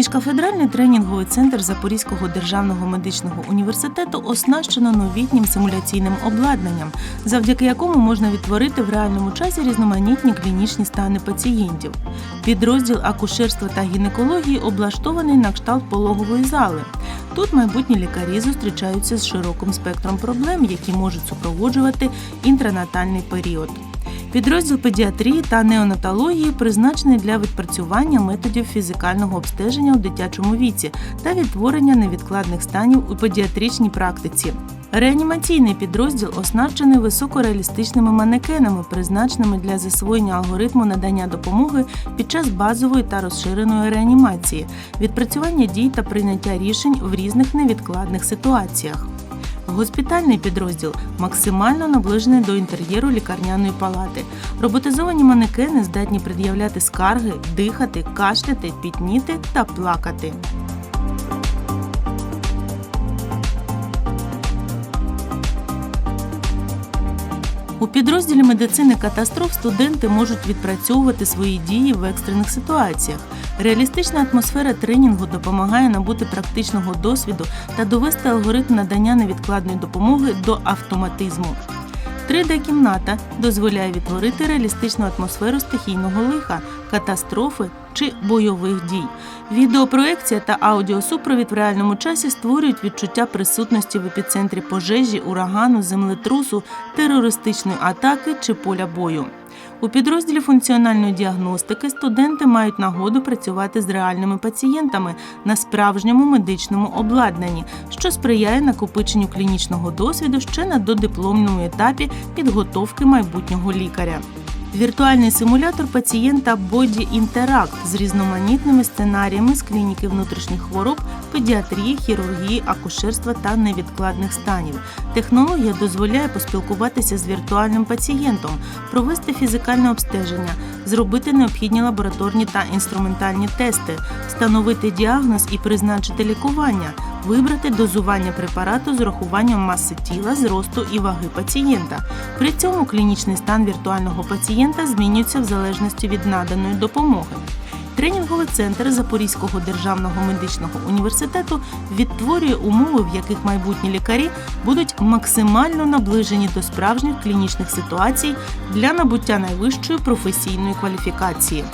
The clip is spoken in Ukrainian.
Міжкафедральний тренінговий центр Запорізького державного медичного університету оснащено новітнім симуляційним обладнанням, завдяки якому можна відтворити в реальному часі різноманітні клінічні стани пацієнтів. Підрозділ акушерства та гінекології облаштований на кшталт пологової зали. Тут майбутні лікарі зустрічаються з широким спектром проблем, які можуть супроводжувати інтранатальний період. Підрозділ педіатрії та неонатології призначений для відпрацювання методів фізикального обстеження у дитячому віці та відтворення невідкладних станів у педіатричній практиці. Реанімаційний підрозділ оснащений високореалістичними манекенами, призначеними для засвоєння алгоритму надання допомоги під час базової та розширеної реанімації, відпрацювання дій та прийняття рішень в різних невідкладних ситуаціях. Госпітальний підрозділ максимально наближений до інтер'єру лікарняної палати. Роботизовані манекени здатні пред'являти скарги, дихати, кашляти, пітніти та плакати. У підрозділі медицини катастроф студенти можуть відпрацьовувати свої дії в екстрених ситуаціях. Реалістична атмосфера тренінгу допомагає набути практичного досвіду та довести алгоритм надання невідкладної допомоги до автоматизму. 3D-кімната дозволяє відтворити реалістичну атмосферу стихійного лиха, катастрофи чи бойових дій. Відеопроекція та аудіосупровід в реальному часі створюють відчуття присутності в епіцентрі пожежі, урагану, землетрусу, терористичної атаки чи поля бою. У підрозділі функціональної діагностики студенти мають нагоду працювати з реальними пацієнтами на справжньому медичному обладнанні, що сприяє накопиченню клінічного досвіду ще на додипломному етапі підготовки майбутнього лікаря. Віртуальний симулятор пацієнта Body Interact з різноманітними сценаріями з клініки внутрішніх хвороб, педіатрії, хірургії, акушерства та невідкладних станів. Технологія дозволяє поспілкуватися з віртуальним пацієнтом, провести фізикальне обстеження, зробити необхідні лабораторні та інструментальні тести, встановити діагноз і призначити лікування, вибрати дозування препарату з урахуванням маси тіла, зросту і ваги пацієнта. При цьому клінічний стан віртуального пацієнта змінюється в залежності від наданої допомоги. Тренінговий центр Запорізького державного медичного університету відтворює умови, в яких майбутні лікарі будуть максимально наближені до справжніх клінічних ситуацій для набуття найвищої професійної кваліфікації.